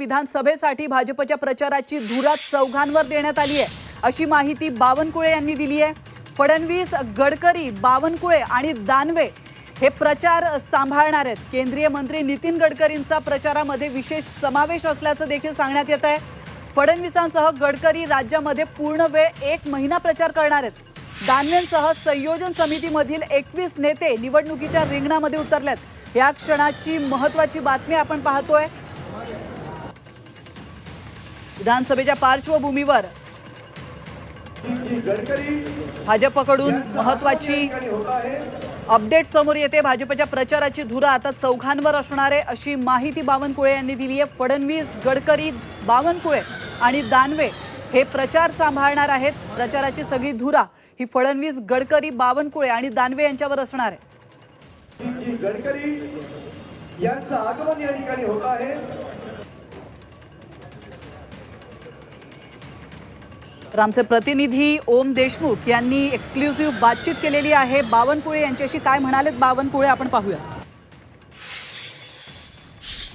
विधानसभेसाठी भाजपच्या प्रचाराची धुरा चौघांवर देण्यात आली आहे. अशी माहिती बावनकुळे यांनी दिली आहे. फडणवीस गडकरी बावनकुळे आणि दानवे हे प्रचार सांभाळणार आहेत. केंद्रीय मंत्री नितीन गडकरींचा प्रचारामध्ये विशेष समावेश असल्याचं देखील सांगण्यात येत आहे. फडणवीसांसह गडकरी राज्यामध्ये पूर्ण वेळ एक महिना प्रचार करणार आहेत. दानवेंसह संयोजन समितीमधील एकवीस नेते निवडणुकीच्या रिंगणामध्ये उतरलेत. या क्षणाची महत्वाची बातमी आपण पाहतोय. विधानसभेच्या पार्श्वभूमीवर भाजपकडून महत्वाची अपडेट समोर येते. भाजपच्या प्रचाराची धुरा आता चौघांवर असणार आहे अशी माहिती बावनकुळे यांनी दिली आहे. फडणवीस गडकरी बावनकुळे आणि दानवे हे प्रचार सांभाळणार आहेत. प्रचाराची सगळी धुरा ही फडणवीस गडकरी बावनकुळे आणि दानवे यांच्यावर असणार आहे. गडकरी यांचं आगमन या ठिकाणी होत आहे. तर आमचे प्रतिनिधी ओम देशमुख यांनी एक्सक्लुझिव्ह बातचीत केलेली आहे. बावनकुळे यांच्याशी काय म्हणालेत? बावनकुळे आपण पाहूया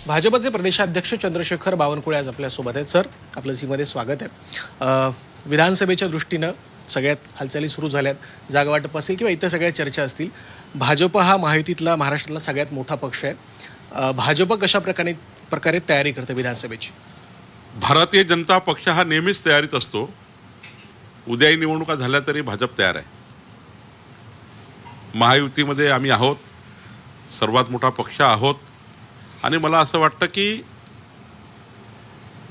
भाजपचे प्रदेशाध्यक्ष चंद्रशेखर बावनकुळे आज आपल्यासोबत आहेत सर. आपलं झीमध्ये स्वागत आहे. विधानसभेच्या दृष्टीनं सगळ्यात हालचाली सुरू झाल्यात. जागा वाटप असेल किंवा इतर सगळ्या चर्चा असतील भाजप हा महायुतीतला महाराष्ट्रातला सगळ्यात मोठा पक्ष आहे. भाजप कशा प्रकारे प्रकारे तयारी करते विधानसभेची? भारतीय जनता पक्ष हा नेहमीच तयारीत असतो. उद्याही निवडणुका झाल्या तरी भाजप तयार आहे. महायुतीमध्ये आम्ही आहोत. सर्वात मोठा पक्ष आहोत. आणि मला असं वाटतं की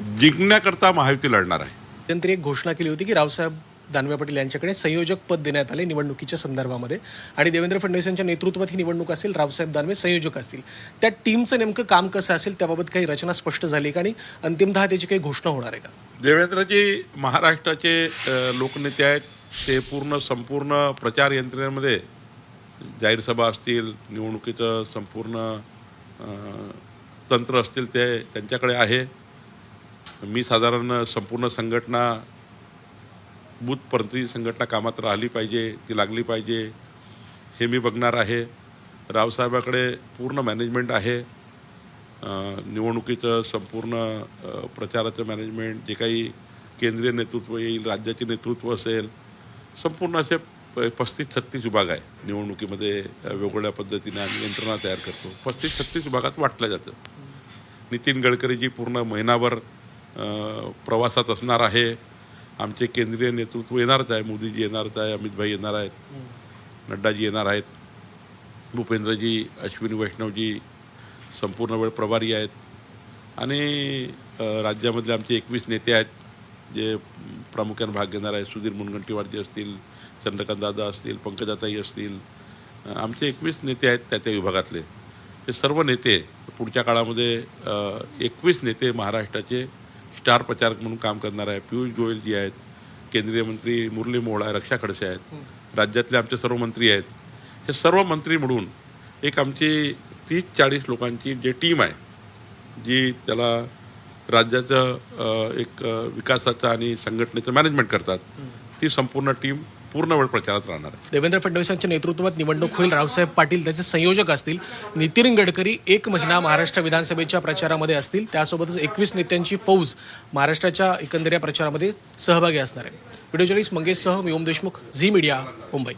जिंकण्याकरता महायुती लढणार आहे. त्यांनी एक घोषणा केली होती की रावसाहेब दानवे पाटील यांच्याकडे संयोजक पद देण्यात आले निवडणुकीच्या संदर्भामध्ये. आणि देवेंद्र फडणवीस यांच्या नेतृत्वात ही निवडणूक असेल रावसाहेब दानवे संयोजक असतील. त्या टीमचं नेमकं काम कसं असेल त्याबाबत काही रचना स्पष्ट झाली का? आणि अंतिमतः त्याची काही घोषणा होणार आहे का? देवेंद्रजी महाराष्ट्राचे लोकनेते आहेत. ते पूर्ण संपूर्ण प्रचार यंत्रणेमध्ये जाहीर सभा असतील निवडणुकीचं संपूर्ण तंत्र असतील ते त्यांच्याकडे आहे. मी साधारण संपूर्ण संघटना बूथपर्यंत संघटना कामात राहिली पाहिजे ती लागली पाहिजे हे मी बघणार आहे. रावसाहेबाकडे पूर्ण मॅनेजमेंट आहे. निवडणुकीचं संपूर्ण प्रचाराचं मॅनेजमेंट जे काही केंद्रीय नेतृत्व येईल राज्याचे नेतृत्व असेल संपूर्ण असे पस्तीस छत्तीस विभाग आहे. निवडणुकीमध्ये वेगवेगळ्या पद्धतीने आम्ही यंत्रणा तयार करतो. पस्तीस छत्तीस विभागात वाटलं जातं. नितीन गडकरीजी पूर्ण महिनाभर प्रवासात असणार आहे. आमचे केंद्रीय नेतृत्व येणारच आहे. मोदीजी येणारच आहे. अमितभाई येणार आहेत. नड्डाजी येणार आहेत. भूपेंद्रजी अश्विनी वैष्णवजी संपूर्ण वेळ प्रभारी आहेत. आणि राज्यामधले आमचे एकवीस नेते आहेत जे प्रामुख्याने भाग घेणार आहेत. सुधीर मुनगंटीवारजी असतील चंद्रकांत दादा असतील पंकजाताई असतील आमचे एकवीस नेते आहेत त्या त्या विभागातले. हे सर्व नेते पुढच्या काळामध्ये एकवीस नेते महाराष्ट्राचे स्टार प्रचारक म्हणून काम करणार आहे पियुष गोयल जी आहेत केंद्रीय मंत्री मुरली मोहोळ आहे रक्षा खडसे आहेत. राज्यातले आमचे सर्व मंत्री आहेत. हे सर्व मंत्री मिळून एक आमची तीस चाळीस लोकांची जे टीम आहे जी त्याला राज्याचं एक विकासाचं आणि संघटनेचं मॅनेजमेंट करतात ती संपूर्ण टीम पूर्ण वेळ प्रचारात राहणार आहे. देवेंद्र फडणवीसांच्या नेतृत्वात निवडणूक होईल रावसाहेब पाटील त्याचे संयोजक असतील नितीन गडकरी एक महिना महाराष्ट्र विधानसभेच्या प्रचारामध्ये असतील त्यासोबतच एकवीस नेत्यांची फौज महाराष्ट्राच्या एकंदर या प्रचारामध्ये सहभागी असणार आहे. व्हिडिओ जर्नलिस्ट मंगेशसह मी ओम देशमुख झी मीडिया मुंबई.